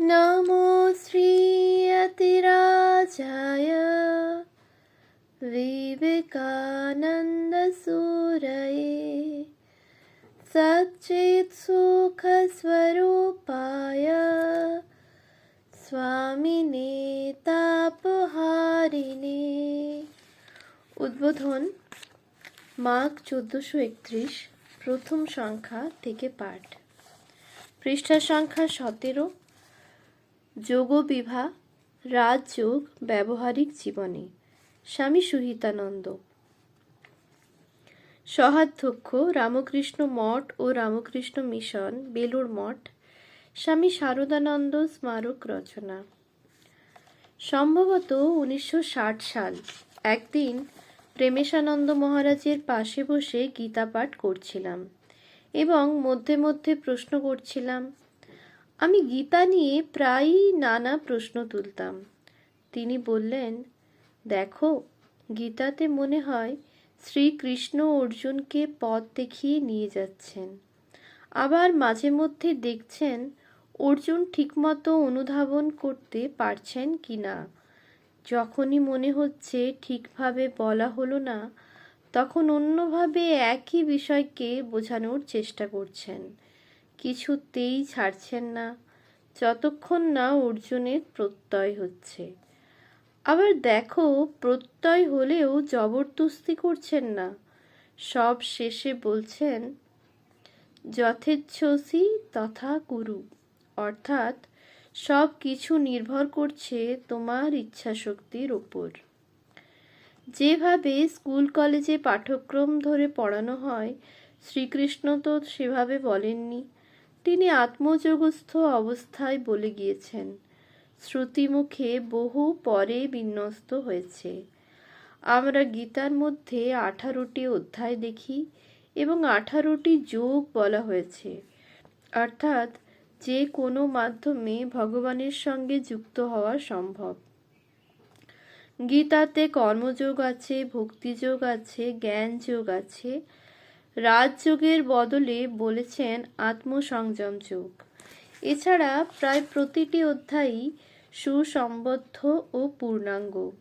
नमो श्रीयतिराजाय विवेकानन्दसूरये सच्चित्सुखस्वरूपाय স্বামিনে তাপহারিণে উদ্বোধন মাঘ চোদ্দোশো একত্রিশ প্রথম সংখ্যা থেকে পাঠ পৃষ্ঠা সংখ্যা সতেরো যোগবিভা, রাজযোগ, ব্যবহারিক জীবনে। স্বামী সুহিতানন্দ। সহাধ্যক্ষ, রামকৃষ্ণ মঠ ও রামকৃষ্ণ মিশন বেলুর মঠ। স্বামী শারদানন্দ স্মারক রচনা। সম্ভবত উনিশশো ষাট সাল। একদিন প্রেমেশানন্দ মহারাজের পাশে বসে গীতা পাঠ করছিলাম এবং মধ্যে মধ্যে প্রশ্ন করছিলাম আমি গীতা নিয়ে প্রায়ই নানা প্রশ্ন তুলতাম। তিনি বললেন, দেখো, গীতাতে মনে হয় শ্রীকৃষ্ণ অর্জুনকে পথ দেখিয়ে নিয়ে যাচ্ছেন। আবার মাঝে মধ্যে দেখছেন অর্জুন ঠিকমতো অনুধাবন করতে পারছেন কি না। যখনই মনে হচ্ছে ঠিকভাবে বলা হলো না, তখন অন্যভাবে একই বিষয়কে বোঝানোর চেষ্টা করছেন। কিছুতেই ছাড়ছেন না। যতক্ষণ না অর্জুনের প্রত্যয় হচ্ছে। আবার দেখো, প্রত্যয় হলেও জবরদস্তি করছেন না। সব শেষে বলছেন, যথেচ্ছসি তথা কুরু অর্থাৎ সব কিছু নির্ভর করছে তোমার ইচ্ছাশক্তির ওপর। যেভাবে স্কুল কলেজে পাঠ্যক্রম ধরে পড়ানো হয়, শ্রীকৃষ্ণ তো সেভাবে বলেননি। তিনি আত্মযোগস্থ অবস্থায় বলে গিয়েছেন, শ্রুতিমুখে বহু পরে বিন্যস্ত হয়েছে। আমরা গীতার মধ্যে আঠারোটি অধ্যায় দেখি এবং আঠারোটি যোগ বলা হয়েছে। অর্থাৎ যে কোনো মাধ্যমে ভগবানের সঙ্গে যুক্ত হওয়া সম্ভব। গীতাতে কর্মযোগ আছে, ভক্তিযোগ আছে জ্ঞান যোগ আছে রাজযোগের বদলে বলেছেন আত্মসংযম যোগ। এছাড়া প্রায় প্রতিটি অধ্যায়ই সুসম্বদ্ধ ও পূর্ণাঙ্গ।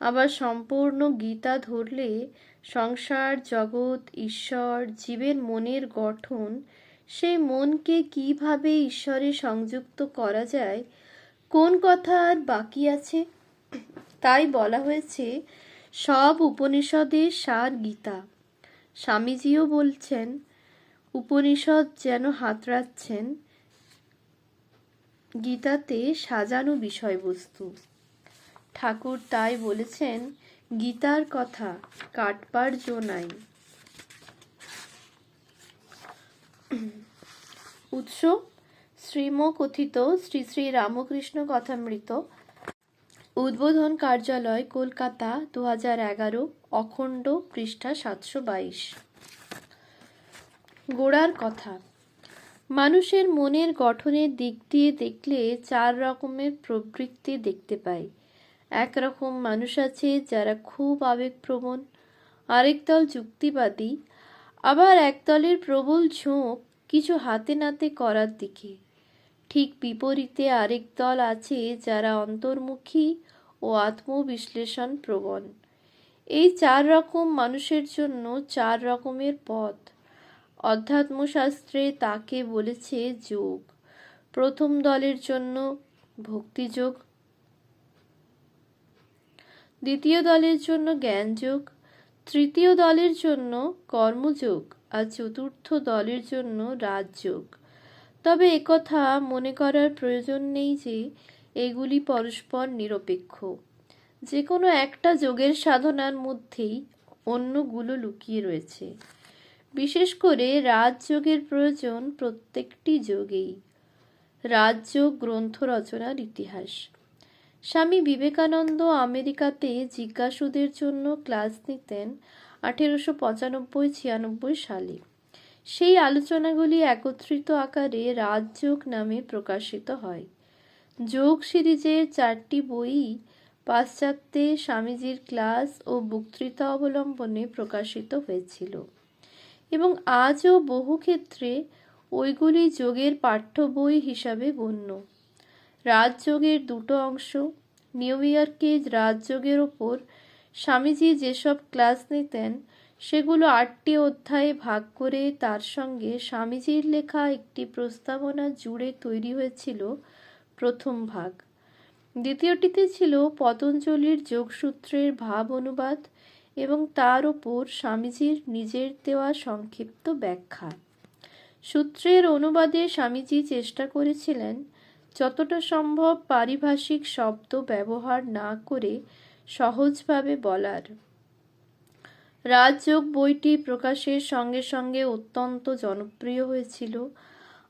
আবার সম্পূর্ণ গীতা ধরলে সংসার, জগৎ, ঈশ্বর, জীবের মনের গঠন, সেই মনকে কীভাবে ঈশ্বরে সংযুক্ত করা যায়, কোন কথা আর বাকি আছে? তাই বলা হয়েছে, সব উপনিষদের সার গীতা। স্বামীজিও বলছেন, উপনিষদ যেন হাতড়াচ্ছেন গীতাতে সাজানো বিষয়বস্তু। ঠাকুর তাই বলেছেন, গীতার কথা কাটবার জো নাই। উৎস শ্রীম কথিত শ্রী শ্রী রামকৃষ্ণ কথামৃত উদ্বোধন কার্যালয়, কলকাতা দু হাজার এগারো, অখণ্ড পৃষ্ঠা সাতশো বাইশ। গোড়ার কথা, মানুষের মনের গঠনের দিক দিয়ে দেখলে চার রকমের প্রবৃত্তি দেখতে পাই। একরকম মানুষ আছে যারা খুব আবেগপ্রবণ, আরেক দল যুক্তিবাদী, আবার একদলের প্রবল ঝোঁক কিছু হাতে নাতে করার দিকে। ঠিক বিপরীতে আরেক দল আছে যারা অন্তর্মুখী ও আত্মবিশ্লেষণ প্রবণ। এই চার রকম মানুষের জন্য চার রকমের পথ। অধ্যাত্মশাস্ত্রে তাকে বলেছে যোগ। প্রথম দলের জন্য ভক্তিযোগ। দ্বিতীয় দলের জন্য জ্ঞানযোগ। তৃতীয় দলের জন্য কর্মযোগ। আর চতুর্থ দলের জন্য রাজযোগ। তবে একথা মনে করার প্রয়োজন নেই যে এগুলি পরস্পর নিরপেক্ষ। যে কোনো একটা যোগের সাধনার মধ্যেই অন্যগুলো লুকিয়ে রয়েছে। বিশেষ করে রাজযোগের প্রয়োজন প্রত্যেকটি যোগেই। রাজযোগ, গ্রন্থ রচনার ইতিহাস। স্বামী বিবেকানন্দ আমেরিকাতে জিজ্ঞাসুদের জন্য ক্লাস নিতেন আঠেরোশো পঁচানব্বই ছিয়ানব্বই সালে। সেই আলোচনাগুলি একত্রিত আকারে রাজযোগ নামে প্রকাশিত হয়। যোগ সিরিজের চারটি বই পাশ্চাত্যে স্বামীজির ক্লাস ও বক্তৃতা অবলম্বনে প্রকাশিত হয়েছিল এবং আজও বহু ক্ষেত্রে ওইগুলি যোগের পাঠ্য বই হিসাবে গণ্য। রাজযোগের দুটো অংশ, নিউ ইয়র্কে রাজযোগের ওপর স্বামীজি যেসব ক্লাস নিতেন সেগুলো আটটি অধ্যায়ে ভাগ করে তার সঙ্গে স্বামীজির লেখা একটি প্রস্তাবনা জুড়ে তৈরি হয়েছিল প্রথম ভাগ। দ্বিতীয়টিতে ছিল পতঞ্জলির যোগসূত্রের ভাব অনুবাদ এবং তার ওপর স্বামীজির নিজের দেওয়া সংক্ষিপ্ত ব্যাখ্যা। সূত্রের অনুবাদে স্বামীজি চেষ্টা করেছিলেন যতটা সম্ভব পারিভাষিক শব্দ ব্যবহার না করে সহজভাবে বলার। রাজযোগ বইটি প্রকাশের সঙ্গে সঙ্গে অত্যন্ত জনপ্রিয় হয়েছিল।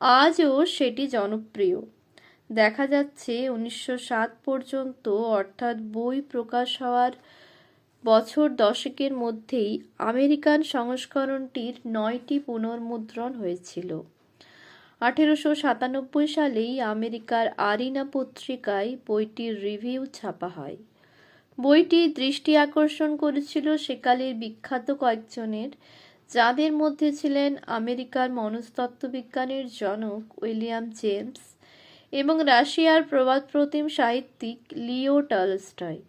আজও সেটি জনপ্রিয়। দেখা যাচ্ছে উনিশশো সাত পর্যন্ত, অর্থাৎ বই প্রকাশ হওয়ার বছর দশকের মধ্যেই আমেরিকান সংস্করণটির নয়টি পুনর্মুদ্রণ হয়েছিল। আঠেরোশো সাতানব্বই সালেই আমেরিকার আরিনা পত্রিকায় বইটির রিভিউ ছাপা হয়। বইটি দৃষ্টি আকর্ষণ করেছিল সেকালের বিখ্যাত কয়েকজনের, যাদের মধ্যে ছিলেন আমেরিকার মনস্তত্ত্ববিজ্ঞানের জনক উইলিয়াম জেমস এবং রাশিয়ার প্রবাদ প্রতিম সাহিত্যিক লিও টলস্টয়।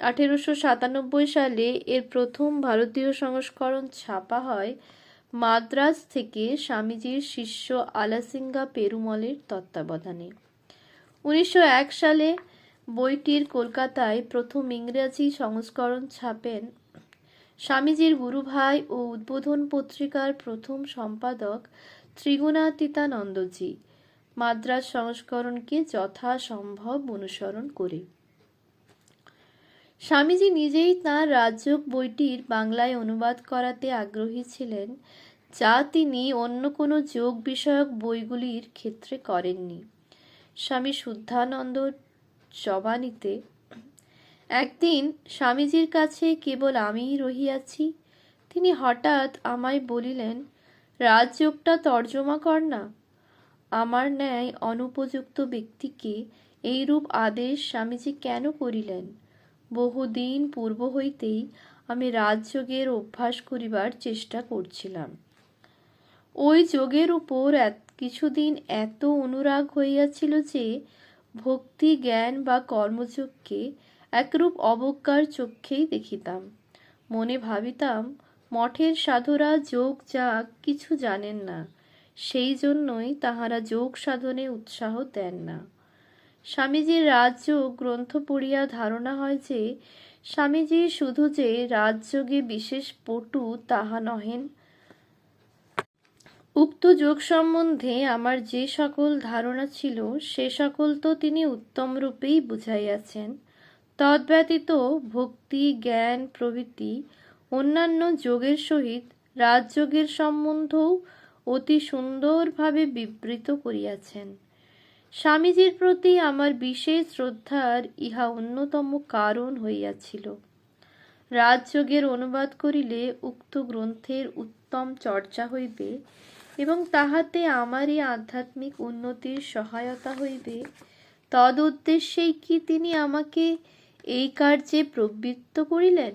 আঠেরোশো সাতানব্বই সালে এর প্রথম ভারতীয় সংস্করণ ছাপা হয় মাদ্রাজ থেকে স্বামীজির শিষ্য আলাসিঙ্গা পেরুমলের তত্ত্বাবধানে। উনিশশো এক সালে বইটির কলকাতায় প্রথম ইংরেজি সংস্করণ ছাপেন স্বামীজির গুরুভাই ও উদ্বোধন পত্রিকার প্রথম সম্পাদক ত্রিগুণাতীতানন্দজি। মাদ্রাজ সংস্করণকে যথাসম্ভব অনুসরণ করে। স্বামীজি নিজেই তাঁর রাজযোগ বইটির বাংলায় অনুবাদ করাতে আগ্রহী ছিলেন, যা তিনি অন্য কোনো যোগ বিষয়ক বইগুলির ক্ষেত্রে করেননি। স্বামী শুদ্ধানন্দ জবানিতে, একদিন স্বামীজির কাছে কেবল আমিই রহিয়াছি। তিনি হঠাৎ আমায় বলিলেন, রাজযোগটা তর্জমা কর না। আমার ন্যায় অনুপযুক্ত ব্যক্তিকে এইরূপ আদেশ স্বামীজি কেন করিলেন? বহুদিন পূর্ব হইতেই আমি রাজযোগের অভ্যাস করিবার চেষ্টা করছিলাম। ওই যোগের উপর কিছুদিন এত অনুরাগ হইয়াছিল যে ভক্তি, জ্ঞান বা কর্মযোগকে একরূপ অবজ্ঞার চক্ষেই দেখিতাম। মনে ভাবিতাম, মঠের সাধুরা যোগ, যাগ কিছু জানেন না, সেই জন্যই তাহারা যোগ সাধনে উৎসাহ দেন না। স্বামীজির রাজযোগ গ্রন্থ পড়িয়া ধারণা হয় যে, স্বামীজি শুধু যে রাজযোগে বিশেষ পটু তাহা নহেন উক্ত যোগ সম্বন্ধে আমার যে সকল ধারণা ছিল, সে সকল তো তিনি উত্তম রূপেই বুঝাইয়াছেন। তদ্ব্যতীত ভক্তি, জ্ঞান প্রভৃতি অন্যান্য যোগের সহিত রাজযোগের সম্বন্ধও অতি সুন্দরভাবে বিবৃত করিয়াছেন। স্বামীজির প্রতি আমার বিশেষ শ্রদ্ধার ইহা অন্যতম কারণ হইয়াছিল। রাজযোগের অনুবাদ করিলে উক্ত গ্রন্থের উত্তম চর্চা হইবে এবং তাহাতে আমারই আধ্যাত্মিক উন্নতির সহায়তা হইবে। তদ উদ্দেশ্যেই কি তিনি আমাকে এই কার্যে প্রবৃত্ত করিলেন?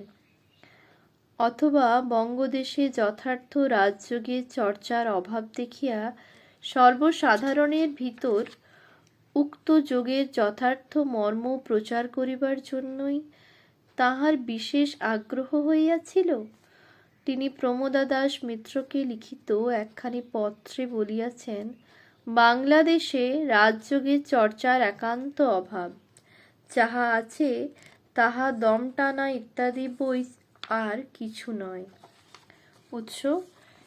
অথবা বঙ্গদেশে যথার্থ রাজযোগের চর্চার অভাব দেখিয়া সর্বসাধারণের ভিতর উক্ত যোগের যথার্থ মর্ম প্রচার করিবার জন্যই তাহার বিশেষ আগ্রহ হইয়াছিল? তিনি প্রমোদা দাস মিত্রকে লিখিত একখানি পত্রে বলিয়াছেন, বাংলাদেশে রাজযোগের চর্চার একান্ত অভাব। যাহা আছে, তাহা দম টানা ইত্যাদি বই আর কিছু নয়। উৎস,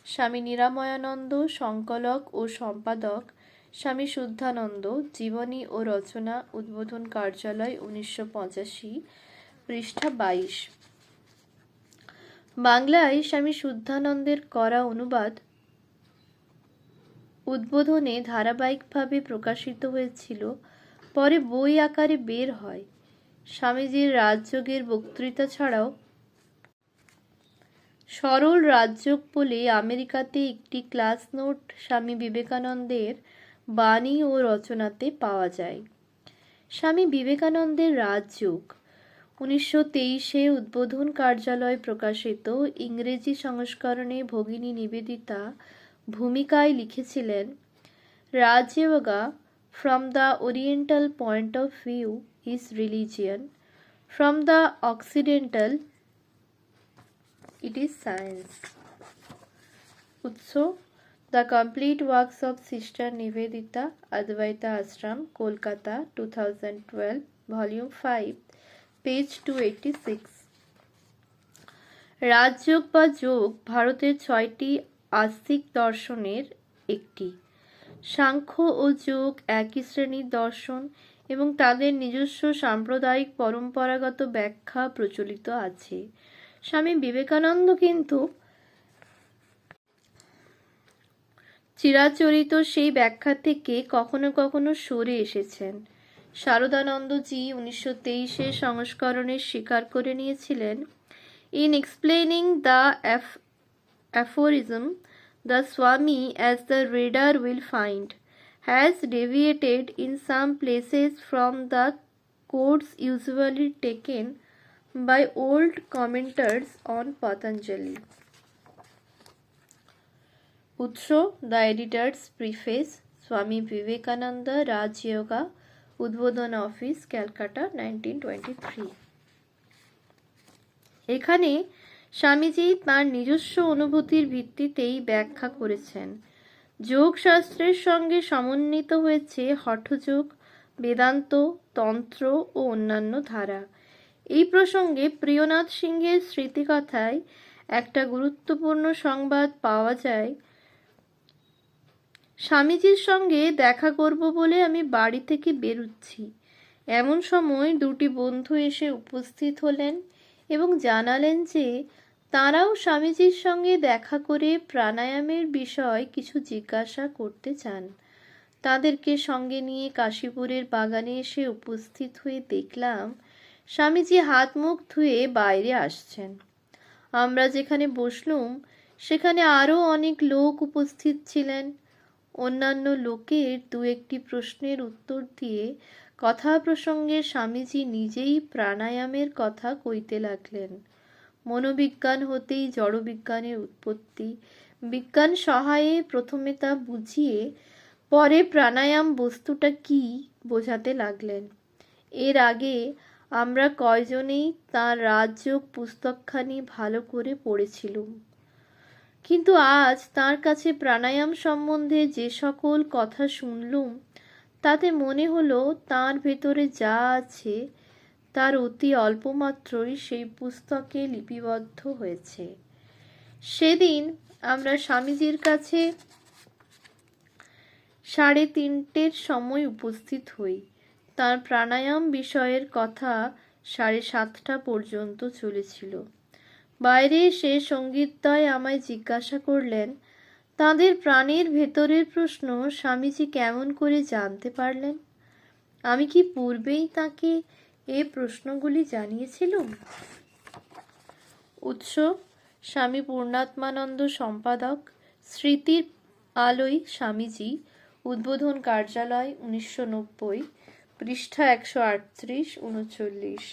স্বামী নিরাময়ানন্দ, সংকলক ও সম্পাদক, স্বামী শুদ্ধানন্দ, জীবনী ও রচনা, উদ্বোধন কার্যালয়, উনিশশো পঁচাশি, পৃষ্ঠা বাইশ। বাংলায় স্বামী শুদ্ধানন্দের করা অনুবাদ উদ্বোধনে ধারাবাহিকভাবে প্রকাশিত হয়েছিল। পরে বই আকারে বের হয়। স্বামীজির রাজযোগের বক্তৃতা ছাড়াও সরল রাজযোগ বলে আমেরিকাতে একটি ক্লাস নোট স্বামী বিবেকানন্দের বাণী ও রচনাতে পাওয়া যায়। স্বামী বিবেকানন্দের রাজযোগ উনিশশো তেইশে উদ্বোধন কার্যালয় প্রকাশিত ইংরেজি সংস্করণে ভগিনী নিবেদিতা ভূমিকায় লিখেছিলেন Raja Yoga from the oriental point of view is religion, from the occidental it is science উৎস the complete works of sister Nivedita অদ্বৈতা Ashrama Kolkata two thousand twelve volume five page two six. Rajyoga বা যোগ ভারতের ছয়টি আস্তিক দর্শনের একটি। সাংখ্য ও যোগ একই শ্রেণির দর্শন এবং তাদের নিজস্ব সাম্প্রদায়িক পরম্পরাগত ব্যাখ্যা প্রচলিত আছে। স্বামী বিবেকানন্দ কিন্তু চিরাচরিত সেই ব্যাখ্যা থেকে কখনো কখনো সরে এসেছেন। শারদানন্দজি উনিশশো তেইশে সংস্করণের শিকার করে নিয়েছিলেন in explaining the aphorism the Swami as the reader will find has deviated in some places from the course usually taken by old commentators on Patanjali উৎস the editors preface Swami Vivekananda রাজয়োগা উদ্বোধন অফিস, ক্যালকাটা নাইনটিন এখানে স্বামীজি তার নিজস্ব অনুভূতির ভিত্তিতেই ব্যাখ্যা করেছেন। যোগশাস্ত্রের সঙ্গে সমন্বিত হয়েছে হঠযোগ, বেদান্ত, তন্ত্র ও অন্যান্য ধারা। এই প্রসঙ্গে প্রিয়নাথ সিংহের স্মৃতিকথায় একটা গুরুত্বপূর্ণ সংবাদ পাওয়া যায় স্বামীজির সঙ্গে দেখা করব বলে আমি বাড়ি থেকে বেরুচ্ছি। এমন সময় দুটি বন্ধু এসে উপস্থিত হলেন এবং জানালেন যে তাঁরাও স্বামীজির সঙ্গে দেখা করে প্রাণায়ামের বিষয় কিছু জিজ্ঞাসা করতে চান। তাদেরকে সঙ্গে নিয়ে কাশীপুরের বাগানে এসে উপস্থিত হয়ে দেখলাম স্বামীজি হাত মুখ ধুয়ে বাইরে আসছেন। আমরা যেখানে বসলুম, সেখানে আরও অনেক লোক উপস্থিত ছিলেন। অন্যান্য লোকের দু একটি প্রশ্নের উত্তর দিয়ে কথা প্রসঙ্গে স্বামীজি নিজেই প্রাণায়ামের কথা কইতে লাগলেন। মনোবিজ্ঞান হতেই জড়বিজ্ঞানের উৎপত্তি। বিজ্ঞান সহায়ে প্রথমে তা বুঝিয়ে পরে প্রাণায়াম বস্তুটা কি বোঝাতে লাগলেন। এর আগে আমরা কয়জনেই তাঁর রাজযোগ পুস্তকখানি ভালো করে পড়েছিলুম। কিন্তু আজ তার কাছে প্রাণায়াম সম্বন্ধে যে সকল কথা শুনলুম, তাতে মনে হলো তার ভেতরে যা আছে তার অতি অল্পমাত্রই সেই পুস্তকে লিপিবদ্ধ হয়েছে। সেদিন আমরা স্বামীজির কাছে সাড়ে তিনটের সময় উপস্থিত হই। তার প্রাণায়াম বিষয়ের কথা সাড়ে সাতটা পর্যন্ত চলেছিল। বাইরে এসে সঙ্গীতদয় আমায় জিজ্ঞাসা করলেন, তাদের প্রাণের ভেতরের প্রশ্ন স্বামীজি কেমন করে জানতে পারলেন? আমি কি পূর্বেই তাকে এ প্রশ্নগুলি জানিয়েছিলুম? উৎস, স্বামী পূর্ণাত্মানন্দ সম্পাদক স্মৃতির আলোয় স্বামীজি, উদ্বোধন কার্যালয় উনিশশো নব্বই, পৃষ্ঠা একশো আটত্রিশ, উনচল্লিশ।